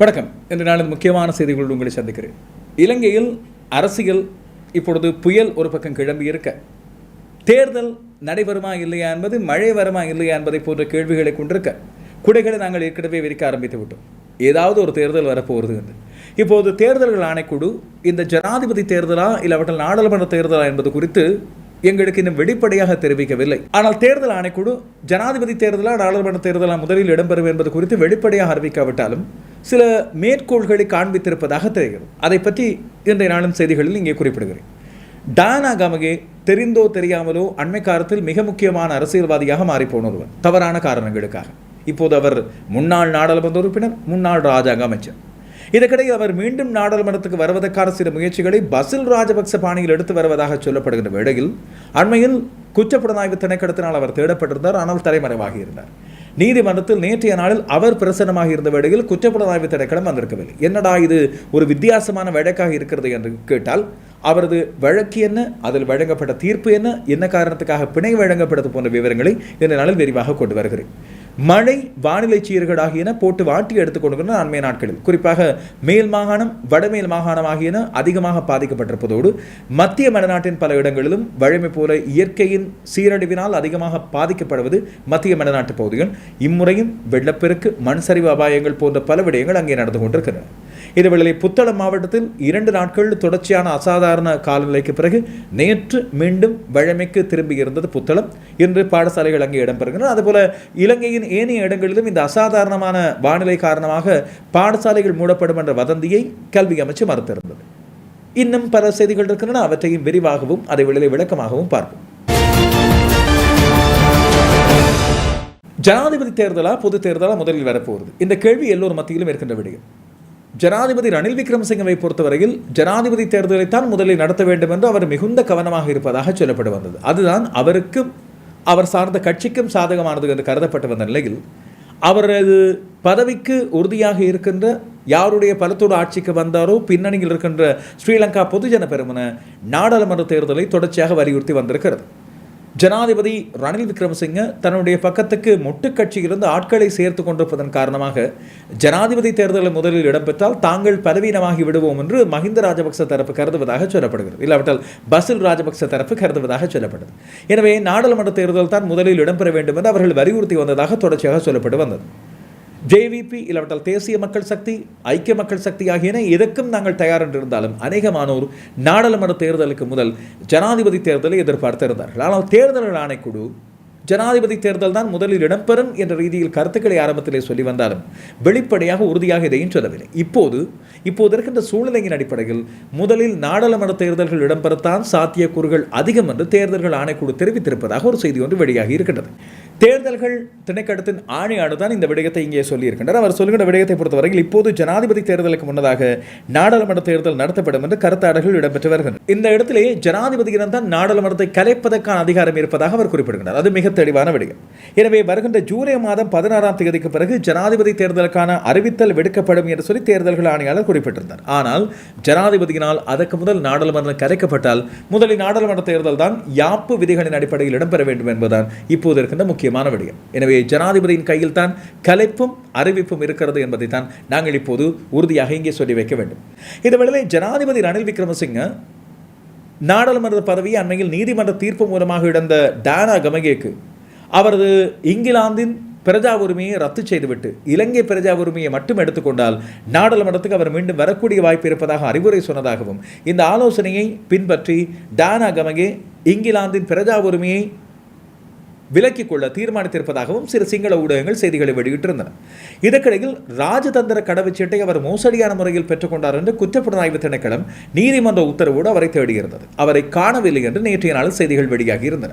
வணக்கம். இன்று நாளின் முக்கியமான செய்திகளோடு உங்களை சந்திக்கிறேன். இலங்கையில் அரசியல் இப்பொழுது புயல் ஒரு பக்கம் கிளம்பி இருக்க. தேர்தல் நடைபெறுமா இல்லையா என்பது மழை வருமா இல்லையா என்பதை போன்ற கேள்விகளை கொண்டிருக்க குடைகளை நாங்கள் ஏற்கனவே விரிக்க ஆரம்பித்து விட்டோம் ஏதாவது ஒரு தேர்தல் வரப்போகிறது என்று. இப்போது தேர்தல்கள் ஆணைக்குழு இந்த ஜனாதிபதி தேர்தலா இல்லாவற்றில் நாடாளுமன்ற தேர்தலா என்பது குறித்து எங்களுக்கு இன்னும் வெளிப்படையாக தெரிவிக்கவில்லை. ஆனால் தேர்தல் ஆணைக்குழு ஜனாதிபதி தேர்தலா நாடாளுமன்ற தேர்தலா முதலில் இடம்பெறும் என்பது குறித்து வெளிப்படையாக அறிவிக்காவிட்டாலும் சில மேற்கோள்களை காண்பித்திருப்பதாக தெரிகிறது. அதை பற்றி இன்றைய நாளின் செய்திகளில் இங்கே குறிப்பிடுகிறேன். டானா கமகே தெரிந்தோ தெரியாமலோ அண்மை காலத்தில் மிக முக்கியமான அரசியல்வாதியாக மாறிப்போன ஒருவர் தவறான காரணங்களுக்காக. இப்போது அவர் முன்னாள் நாடாளுமன்ற உறுப்பினர் முன்னாள் ராஜாங்க அமைச்சர். இதற்கிடையில் அவர் மீண்டும் நாடாளுமன்றத்துக்கு வருவதற்கான சில முயற்சிகளை பசில் ராஜபக்ச பாணியில் எடுத்து வருவதாக சொல்லப்படுகின்ற வேளையில் அண்மையில் குற்றப்புலனாய்வு திணைக்களத்தினால் அவர் தேடப்பட்டிருந்தார் ஆனால் தலைமறைவாகி இருந்தார். நீதிமன்றத்தில் நேற்றைய நாளில் அவர் பிரசன்னமாக இருந்த வேளையில் குற்றப்புலனாய்வு திணைக்களம் வந்திருக்கவில்லை. என்னடா இது? ஒரு வித்தியாசமான வழக்காக இருக்கிறது என்று கேட்டால் அவரது வழக்கு என்ன? அதில் வழங்கப்பட்ட தீர்ப்பு என்ன? என்ன காரணத்துக்காக பிணை வழங்கப்பட்டது போன்ற விவரங்களை இந்த நாளில் விரிவாக கொண்டு வருகிறேன். மழை வானிலை சீர்கள் ஆகியன போட்டு வாட்டி எடுத்துக்கொண்டு அண்மைய நாட்களில். குறிப்பாக மேல் மாகாணம் வடமேல் மாகாணம் ஆகியன அதிகமாக பாதிக்கப்பட்டிருப்பதோடு மத்திய மலைநாட்டின் பல இடங்களிலும் வழமை போல இயற்கையின் சீரழிவினால் அதிகமாக பாதிக்கப்படுவது மத்திய மலைநாட்டு பகுதிகள். இம்முறையும் வெள்ளப்பெருக்கு மண் சரிவு அபாயங்கள் போன்ற பல விடயங்கள் அங்கே நடந்து கொண்டிருக்கின்றன. இதுவேளை புத்தளம் மாவட்டத்தில் இரண்டு நாட்கள் தொடர்ச்சியான அசாதாரண காலநிலைக்கு பிறகு நேற்று மீண்டும் வழமைக்கு திரும்பி இருந்தது புத்தளம். இன்று பாடசாலைகள் அங்கே இடம்பெறுகின்றன. அதுபோல இலங்கையின் ஏனைய இடங்களிலும் இந்த அசாதாரணமான வானிலை காரணமாக பாடசாலைகள் மூடப்படும் என்ற வதந்தியை கல்வி அமைச்சு மறுத்திருந்தது. இன்னும் பல செய்திகள் இருக்கின்றன. அவற்றையும் விரிவாகவும் அதை வெளியே விளக்கமாகவும் பார்ப்போம். ஜனாதிபதி தேர்தலா பொது தேர்தலா முதலில் வரப்போகிறது? இந்த கேள்வி எல்லோரும் மத்தியிலும் இருக்கின்ற விடயம். ஜனாதிபதி ரணில் விக்ரமசிங்கவை பொறுத்தவரையில் ஜனாதிபதி தேர்தலைத்தான் முதலில் நடத்த வேண்டும் என்று அவர் மிகுந்த கவனமாக இருப்பதாக சொல்லப்பட்டு வந்தது. அதுதான் அவருக்கும் அவர் சார்ந்த கட்சிக்கும் சாதகமானது என்று கருதப்பட்டு வந்த நிலையில் அவரது பதவிக்கு உறுதியாக இருக்கின்ற யாருடைய பலத்தோடு ஆட்சிக்கு வந்தாரோ பின்னணியில் இருக்கின்ற ஸ்ரீலங்கா பொதுஜன பெருமன நாடாளுமன்ற தேர்தலை தொடர்ச்சியாக வலியுறுத்தி வந்திருக்கிறது. ஜனாதிபதி ரணில் விக்ரமசிங்க தன்னுடைய பக்கத்துக்கு முட்டுக்கட்சியிலிருந்து ஆட்களை சேர்த்து கொண்டிருப்பதன் காரணமாக ஜனாதிபதி தேர்தலில் முதலில் இடம்பெற்றால் தாங்கள் பலவீனமாகி விடுவோம் என்று மஹிந்த ராஜபக்ச தரப்பு கருதுவதாக சொல்லப்படுகிறது. இல்லாவிட்டால் பசில் ராஜபக்ச தரப்பு கருதுவதாக சொல்லப்பட்டது எனவே நாடாளுமன்ற தேர்தல் தான் முதலில் இடம்பெற வேண்டும் என்று அவர்கள் வலியுறுத்தி வந்ததாக தொடர்ச்சியாக சொல்லப்பட்டு வந்தது. ஜேவிபி இல்லாவிட்டால் தேசிய மக்கள் சக்தி ஐக்கிய மக்கள் சக்தி ஆகியன எதற்கும் நாங்கள் தயார் என்றிருந்தாலும் அநேகமானோர் நாடாளுமன்ற தேர்தலுக்கு முதல் ஜனாதிபதி தேர்தலை எதிர்பார்த்திருந்தார்கள் ஆனால் தேர்தல்கள் ஆணைக்குழு ஜனாதிபதி தேர்தல் தான் முதலில் இடம்பெறும் என்ற ரீதியில் கருத்துக்களை ஆரம்பத்திலே சொல்லி வந்தாலும் வெளிப்படையாக உறுதியாக இதையும் சொல்லவில்லை. இப்போது இப்போது இருக்கின்ற சூழ்நிலையின் அடிப்படையில் முதலில் நாடாளுமன்ற தேர்தல்கள் இடம்பெறத்தான் சாத்தியக்கூறுகள் அதிகம் என்று தேர்தல்கள் ஆணைக்குழு தெரிவித்திருப்பதாக ஒரு செய்தி ஒன்று வெளியாகி இருக்கின்றது. தேர்தல்கள் திணைக்கடத்தின் ஆணையாடு தான் இந்த விடயத்தை இங்கே சொல்லியிருக்கின்றனர் அவர் சொல்லுகின்ற விடயத்தை பொறுத்தவரையில் இப்போது ஜனாதிபதி தேர்தலுக்கு முன்னதாக நாடாளுமன்ற தேர்தல் நடத்தப்படும் என்று கருத்தாடல்கள் இடம்பெற்று வருகின்றன. இந்த இடத்திலே ஜனாதிபதியிடம் தான் நாடாளுமன்றத்தை கலைப்பதற்கான அதிகாரம் இருப்பதாக அவர் குறிப்பிடுகிறார் அது மிக தெளிவான விடயம். எனவே வருகின்ற ஜூலை மாதம் பதினாறாம் தேதிக்கு பிறகு ஜனாதிபதி தேர்தலுக்கான அறிவித்தல் விடுக்கப்படும் என்று சொல்லி தேர்தல்கள் ஆணையாளர் குறிப்பிட்டிருந்தார். ஆனால் ஜனாதிபதியினால் அதற்கு முதல் நாடாளுமன்றம் கலைக்கப்பட்டால் முதலில் நாடாளுமன்ற தேர்தல் தான் யாப்பு விதிகளின் அடிப்படையில் இடம்பெற வேண்டும் என்பதுதான் இப்போது இருக்கின்ற முக்கிய முக்கியமான விடயம். எனவே ஜனாதிபதியின் கையில் தான் கலைப்பும் அறிவிப்பும் இருக்கிறது என்பதை தான் நாங்கள் இப்போது உறுதியாக இங்கே சொல்லி வைக்க வேண்டும். இந்த வேளையில் ஜனாதிபதி ரணில் விக்ரமசிங்க நாடாளுமன்ற பதவியை அண்மையில் நீதிமன்ற தீர்ப்பு மூலமாக இழந்த டானா கமகேக்கு அவரது இங்கிலாந்தின் பிரஜா உரிமையை ரத்து செய்துவிட்டு இலங்கை பிரஜா உரிமையை மட்டும் எடுத்துக்கொண்டால் நாடாளுமன்றத்துக்கு அவர் மீண்டும் வரக்கூடிய வாய்ப்பு இருப்பதாக அறிவுரை சொன்னதாகவும் இந்த ஆலோசனையை பின்பற்றி டானா கமகே இங்கிலாந்தின் பிரஜா உரிமையை விலக்கிக் கொள்ள தீர்மானித்திருப்பதாகவும் சில சிங்கள ஊடகங்கள் செய்திகளை வெளியிட்டிருந்தன. இதற்கிடையில் ராஜதந்திர கடவுச்சீட்டை அவர் மோசடியான முறையில் பெற்றுக்கொண்டார் என்று குற்றப்புலனாய்வு திணைக்களம் நீதிமன்ற உத்தரவோடு அவரை தேடியிருந்தது. அவரை காணவில்லை என்று நேற்றைய நாள் செய்திகள் வெளியாகி இருந்தன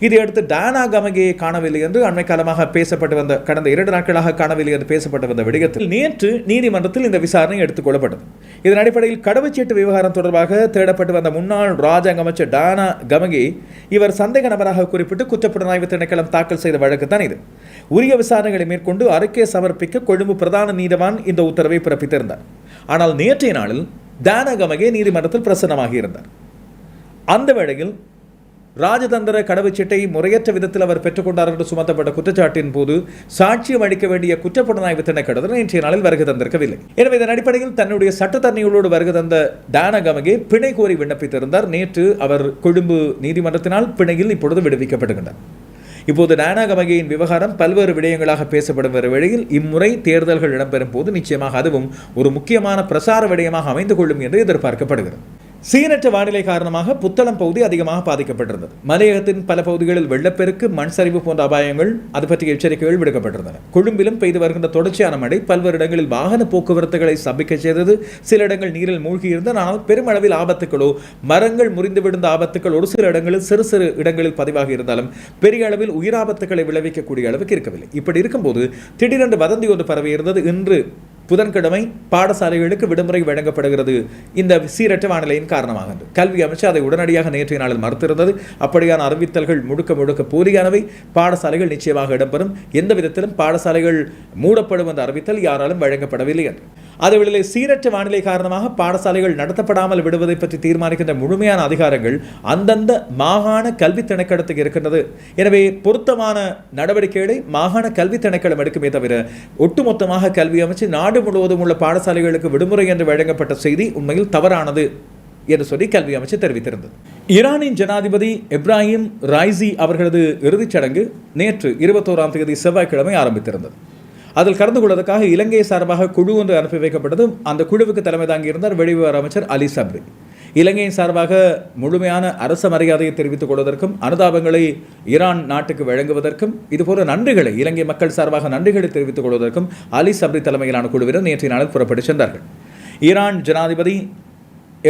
இதையடுத்து டானா கமகேயை காணவில்லை என்று அண்மை காலமாக பேசப்பட்டு வந்த கடந்த இரண்டு நாட்களாக காணவில்லை என்று பேசப்பட்டு வந்த விடயத்தில் நேற்று நீதிமன்றத்தில் இந்த விசாரணை எடுத்துக் கொள்ளப்பட்டது. இதன் அடிப்படையில் கடவுச்சீட்டு விவகாரம் தொடர்பாக தேடப்பட்டு வந்த முன்னாள் ராஜாங்க அமைச்சர் டானா கமகே இவர் சந்தேக நபராக குறிப்பிட்டு குற்றப்புலனாய்வு திணைக்களம் தாக்கல் செய்த வழக்கு தான் இது. உரிய விசாரணைகளை மேற்கொண்டு அறிக்கை சமர்ப்பிக்க கொழும்பு பிரதான நீதவான் இந்த உத்தரவை பிறப்பித்திருந்தார். ஆனால் நேற்றைய நாளில் தானகமகே நீதிமன்றத்தில் பிரசன்னமாகி இருந்தார். அந்த வேளையில் ராஜதந்திர கடவுச்சீட்டை முறையற்ற விதத்தில் அவர் பெற்றுக்கொண்டார் என்று சுமத்தப்பட்ட குற்றச்சாட்டின் போது சாட்சியம் அளிக்க வேண்டிய குற்றப்புலனாய்வு திணைக்களத்தில் இன்றைய நாளில் வருகை தந்திருக்கவில்லை. எனவே இதன் அடிப்படையில் தன்னுடைய சட்டத்தரணிகளோடு வருகை தந்த டானா பிணை கோரி விண்ணப்பித்திருந்தார். நேற்று அவர் கொழும்பு நீதிமன்றத்தினால் பிணையில் இப்பொழுது விடுவிக்கப்படுகின்றார். இப்போது நானாகமகையின் விவகாரம் பல்வேறு விடயங்களாக பேசப்படும் வரும் வேளையில் இம்முறை தேர்தல்கள் இடம்பெறும் போது நிச்சயமாக அதுவும் ஒரு முக்கியமான பிரசார விடயமாக அமைந்து கொள்ளும் என்று எதிர்பார்க்கப்படுகிறது. சீரற்ற வானிலை காரணமாக புத்தளம் பகுதி அதிகமாக பாதிக்கப்பட்டிருந்தது. மலையகத்தின் பல பகுதிகளில் வெள்ளப்பெருக்கு மண் சரிவு போன்ற அபாயங்கள் அது பற்றிய எச்சரிக்கைகள் விடுக்கப்பட்டிருந்தன. கொழும்பிலும் பெய்து வருகின்ற தொடர்ச்சியான மழை பல்வேறு இடங்களில் வாகன போக்குவரத்துகளை சபிக்க செய்தது. சில இடங்கள் நீரில் மூழ்கியிருந்தன. ஆனால் பெருமளவில் ஆபத்துகளோ மரங்கள் முறிந்து விழுந்த ஆபத்துகள் ஒரு சில இடங்களில் சிறு சிறு இடங்களில் பதிவாகி இருந்தாலும் பெரிய அளவில் உயிராபத்துகளை விளைவிக்கக்கூடிய அளவுக்கு இருக்கவில்லை. இப்படி இருக்கும்போது திடீரென்று வதந்தி ஒன்று பரவி இருந்தது இன்று புதன்கிழமை பாடசாலைகளுக்கு விடுமுறை வழங்கப்படுகிறது. இந்த சீரற்ற வானிலையின் காரணமாக கல்வி அமைச்சர் அதை உடனடியாக நேற்றைய நாளில் மறுத்திருந்தது. அப்படியான அறிவித்தல்கள் முழுக்க முழுக்க போலியானவை பாடசாலைகள் நிச்சயமாக இடம்பெறும். எந்த விதத்திலும் பாடசாலைகள் மூடப்படும் என்ற அறிவித்தல் யாராலும் வழங்கப்படவில்லை என்று. அதேவேளை சீரற்ற வானிலை காரணமாக பாடசாலைகள் நடத்தப்படாமல் விடுவதை பற்றி தீர்மானிக்கின்ற முழுமையான அதிகாரங்கள் அந்தந்த மாகாண கல்வி திணைக்களத்துக்கு இருக்கின்றது. எனவே பொருத்தமான நடவடிக்கைகளை மாகாண கல்வி திணைக்களம் எடுக்குமே தவிர ஒட்டுமொத்தமாக கல்வி அமைச்சு நாடு முழுவதும் உள்ள பாடசாலைகளுக்கு விடுமுறை என்று வழங்கப்பட்ட செய்தி உண்மையில் தவறானது என்று சொல்லி கல்வி அமைச்சு தெரிவித்திருந்தது. ஈரானின் ஜனாதிபதி இப்ராஹிம் ராய்சி அவர்களது இறுதிச் சடங்கு நேற்று இருபத்தோராம் தேதி செவ்வாய்க்கிழமை ஆரம்பித்திருந்தது. அதில் கலந்து கொள்வதற்காக இலங்கை சார்பாக குழு ஒன்று அனுப்பி வைக்கப்பட்டது. அந்த குழுவுக்கு தலைமை தாங்கியிருந்தார் வெளிவிவகார அமைச்சர் அலி சப்ரி. இலங்கையின் சார்பாக முழுமையான அரச மரியாதையை தெரிவித்துக் கொள்வதற்கும் அனுதாபங்களை ஈரான் நாட்டுக்கு வழங்குவதற்கும் இதுபோல நன்றிகளை இலங்கை மக்கள் சார்பாக நன்றிகளை தெரிவித்துக் கொள்வதற்கும் அலி சப்ரி தலைமையிலான குழுவினர் நேற்றைய நாளில் புறப்பட்டு சென்றார்கள். ஈரான் ஜனாதிபதி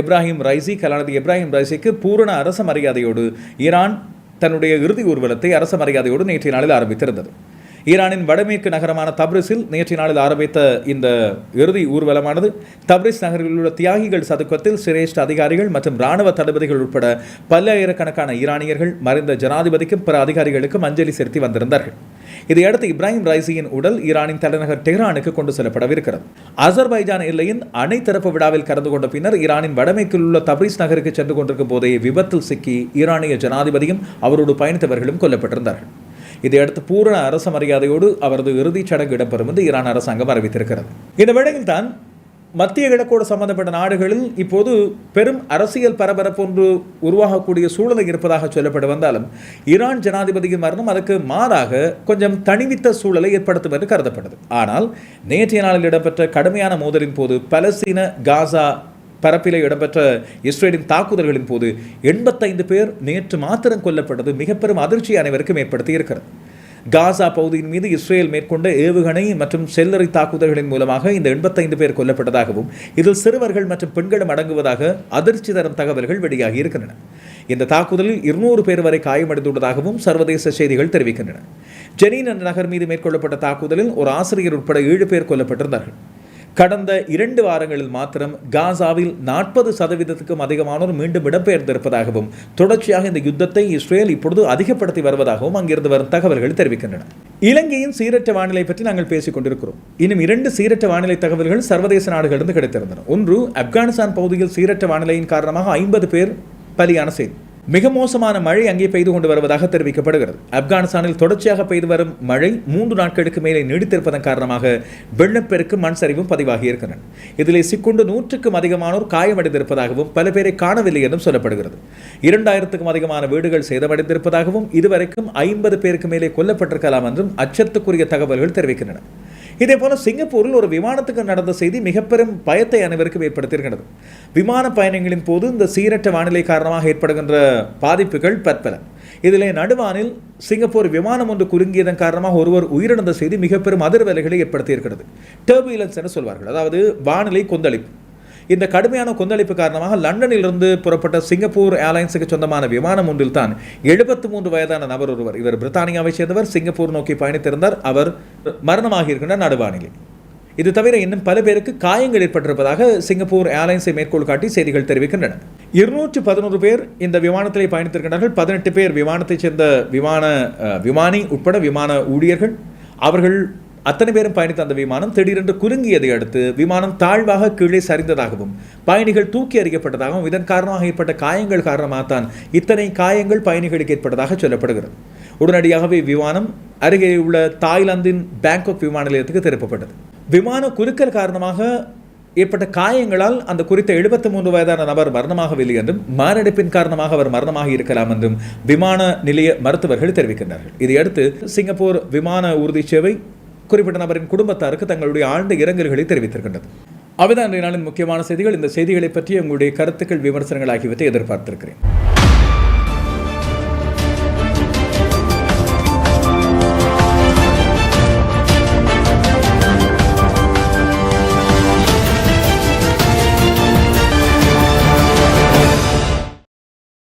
இப்ராஹிம் ரைசி கலாநிதி இப்ராஹிம் ரைசிக்கு பூரண அரச மரியாதையோடு ஈரான் தன்னுடைய இறுதி ஊர்வலத்தை அரச மரியாதையோடு நேற்றைய நாளில் ஆரம்பித்திருந்தது. ஈரானின் வடமேற்கு நகரமான தப்ரிஸில் நேற்று நாளில் ஆரம்பித்த இந்த இறுதி ஊர்வலமானது. தப்ரிஸ் நகரில் உள்ள தியாகிகள் சதுக்கத்தில் சிரேஷ்ட அதிகாரிகள் மற்றும் இராணுவ தளபதிகள் உட்பட பல்லாயிரக்கணக்கான ஈரானியர்கள் மறைந்த ஜனாதிபதிக்கும் பிற அதிகாரிகளுக்கும் அஞ்சலி செலுத்தி வந்திருந்தார்கள். இதையடுத்து இப்ராஹிம் ரைசியின் உடல் ஈரானின் தலைநகர் டெஹ்ரானுக்கு கொண்டு செல்லப்படவிருக்கிறது. அசர்பைஜான் எல்லையின் அணை திறப்பு விழாவில் கலந்து கொண்ட பின்னர் ஈரானின் வடமேற்கில் உள்ள தப்ரீஸ் நகருக்கு சென்று கொண்டிருக்கும் போதே விபத்தில் சிக்கி ஈரானிய ஜனாதிபதியும் அவரோடு பயணித்தவர்களும் கொல்லப்பட்டிருந்தார்கள். இதையடுத்து பூரண அரச மரியாதையோடு அவரது இறுதிச் சடங்கு இடம்பெறும் என்று ஈரான் அரசாங்கம் அறிவித்திருக்கிறது. இந்த வேளையில் தான் மத்திய கிழக்கோடு சம்பந்தப்பட்ட நாடுகளில் இப்போது பெரும் அரசியல் பரபரப்பு ஒன்று உருவாகக்கூடிய சூழலை இருப்பதாக சொல்லப்பட்டு வந்தாலும் ஈரான் ஜனாதிபதியின் மரணம் அதற்கு மாறாக கொஞ்சம் தனிவித்த சூழலை ஏற்படுத்தும் என்று கருதப்பட்டது. ஆனால் நேற்றைய நாளில் இடம்பெற்ற கடுமையான மோதலின் போது பலஸ்தீன காசா பரப்பிலே இடம்பெற்ற இஸ்ரேலின் தாக்குதல்களின் போது எண்பத்தைந்து பேர் நேற்று மாத்திரம் கொல்லப்பட்டது. மிக பெரும் அதிர்ச்சி அனைவருக்கும் ஏற்படுத்தி இருக்கிறது காசா பகுதியின் மீது இஸ்ரேல் மேற்கொண்ட ஏவுகணை மற்றும் செல்லறை தாக்குதல்களின் மூலமாக இந்த எண்பத்தைந்து பேர் கொல்லப்பட்டதாகவும் இதில் சிறுவர்கள் மற்றும் பெண்களும் அடங்குவதாக அதிர்ச்சி தரும் தகவல்கள் வெளியாகி இருக்கின்றன. இந்த தாக்குதலில் இருநூறு பேர் வரை காயமடைந்துள்ளதாகவும் சர்வதேச செய்திகள் தெரிவிக்கின்றன. ஜெனீன் என்ற நகர் மீது மேற்கொள்ளப்பட்ட தாக்குதலில் ஒரு ஆசிரியர் உட்பட ஏழு பேர் கொல்லப்பட்டிருந்தார்கள். கடந்த இரண்டு வாரங்களில் மாத்திரம் காசாவில் நாற்பது சதவீதத்துக்கும் அதிகமானோர் மீண்டும் இடம்பெயர்ந்திருப்பதாகவும் தொடர்ச்சியாக இந்த யுத்தத்தை இஸ்ரேல் இப்பொழுது அதிகப்படுத்தி வருவதாகவும் அங்கிருந்து வரும் தகவல்கள் தெரிவிக்கின்றன. இலங்கையின் சீரற்ற வானிலை பற்றி நாங்கள் பேசிக் கொண்டிருக்கிறோம். இன்னும் இரண்டு சீரற்ற வானிலை தகவல்கள் சர்வதேச நாடுகளிலிருந்து கிடைத்திருந்தன. ஒன்று ஆப்கானிஸ்தான் பகுதியில் சீரற்ற வானிலையின் காரணமாக ஐம்பது பேர் பலியான செய்தி மிக மோசமான மழை அங்கே பெய்து கொண்டு வருவதாக தெரிவிக்கப்படுகிறது. ஆப்கானிஸ்தானில் தொடர்ச்சியாக பெய்து வரும் மழை மூன்று நாட்களுக்கு மேலே நீடித்திருப்பதன் காரணமாக வெள்ளப்பெருக்கு மண் சரிவும் பதிவாகி இருக்கின்றன. இதிலே சிக்குண்டு நூற்றுக்கும் அதிகமானோர் காயமடைந்திருப்பதாகவும் பல பேரை காணவில்லை என்றும் சொல்லப்படுகிறது. இரண்டாயிரத்துக்கும் அதிகமான வீடுகள் சேதமடைந்திருப்பதாகவும் இதுவரைக்கும் ஐம்பது பேருக்கு மேலே கொல்லப்பட்டிருக்கலாம் என்றும் அச்சத்துக்குரிய தகவல்கள் தெரிவிக்கின்றன. இதே போல சிங்கப்பூரில் ஒரு விமானத்துக்கு நடந்த செய்தி மிக பெரும் பயத்தை அனைவருக்கும் ஏற்படுத்தியிருக்கிறது. விமான பயணங்களின் போது இந்த சீரற்ற வானிலை காரணமாக ஏற்படுகின்ற பாதிப்புகள் பற்பல. இதிலே நடுவானில் சிங்கப்பூர் விமானம் ஒன்று குறுங்கியதன் காரணமாக ஒருவர் உயிரிழந்த செய்தி மிக பெரும் அதிர்வலைகளை ஏற்படுத்தியிருக்கிறது. டர்புலன்ஸ் என சொல்வார்கள். அதாவது வானிலை கொந்தளிப்பு. இந்த கடுமையான கொந்தளிப்பு காரணமாக லண்டனிலிருந்து புறப்பட்ட சிங்கப்பூர் ஏர்லைன்ஸுக்கு சொந்தமான விமானம் ஒன்றில் தான் எழுபத்து மூன்று வயதான நபர் ஒருவர். இவர் பிரித்தானியாவை சேர்ந்தவர் சிங்கப்பூர் நோக்கி பயணித்திருந்தார். அவர் மரணமாகி இருக்கின்ற நடுவானிலை. இது தவிர இன்னும் பல பேருக்கு காயங்கள் ஏற்பட்டிருப்பதாக சிங்கப்பூர் ஏர்லைன்ஸை மேற்கோள் காட்டி செய்திகள் தெரிவிக்கின்றன. இருநூற்று பதினோரு பேர் இந்த விமானத்திலே பயணித்திருக்கின்றார்கள். பதினெட்டு பேர் விமானத்தைச் சேர்ந்த விமான விமானி உட்பட விமான ஊழியர்கள். அவர்கள் அத்தனை பேரும் பயணித்த அந்த விமானம் திடீரென்று குலுங்கியதை அடுத்து விமானம் தாழ்வாக கீழே சரிந்ததாகவும் பயணிகள் தூக்கி அறியப்பட்டதாகவும் இதன் காரணமாக ஏற்பட்ட காயங்கள் காரணமாகத்தான் இத்தனை காயங்கள் பயணிகளுக்கு ஏற்பட்டதாக சொல்லப்படுகிறது. உடனடியாகவே விமானம் அருகே உள்ள தாய்லாந்தின் பேங்காக் விமான நிலையத்துக்கு திருப்பப்பட்டது. விமான குறுக்கல் காரணமாக ஏற்பட்ட காயங்களால் அந்த குறித்த எழுபத்தி மூன்று வயதான நபர் மரணமாகவில்லை என்றும் மாரடைப்பின் காரணமாக அவர் மரணமாக இருக்கலாம் என்றும் விமான நிலைய மருத்துவர்கள் தெரிவிக்கின்றார்கள். இதையடுத்து சிங்கப்பூர் விமான உறுதி சேவை குறிப்பிட்ட நபரின் குடும்பத்தாருக்கு தங்களுடைய ஆழ்ந்த இரங்கல்களை தெரிவித்திருக்கின்றது. அவைதான் இன்றைய நாளின் முக்கியமான செய்திகள். இந்த செய்திகளை பற்றி உங்களுடைய கருத்துக்கள் விமர்சனங்கள் ஆகியவற்றை எதிர்பார்த்திருக்கிறேன்.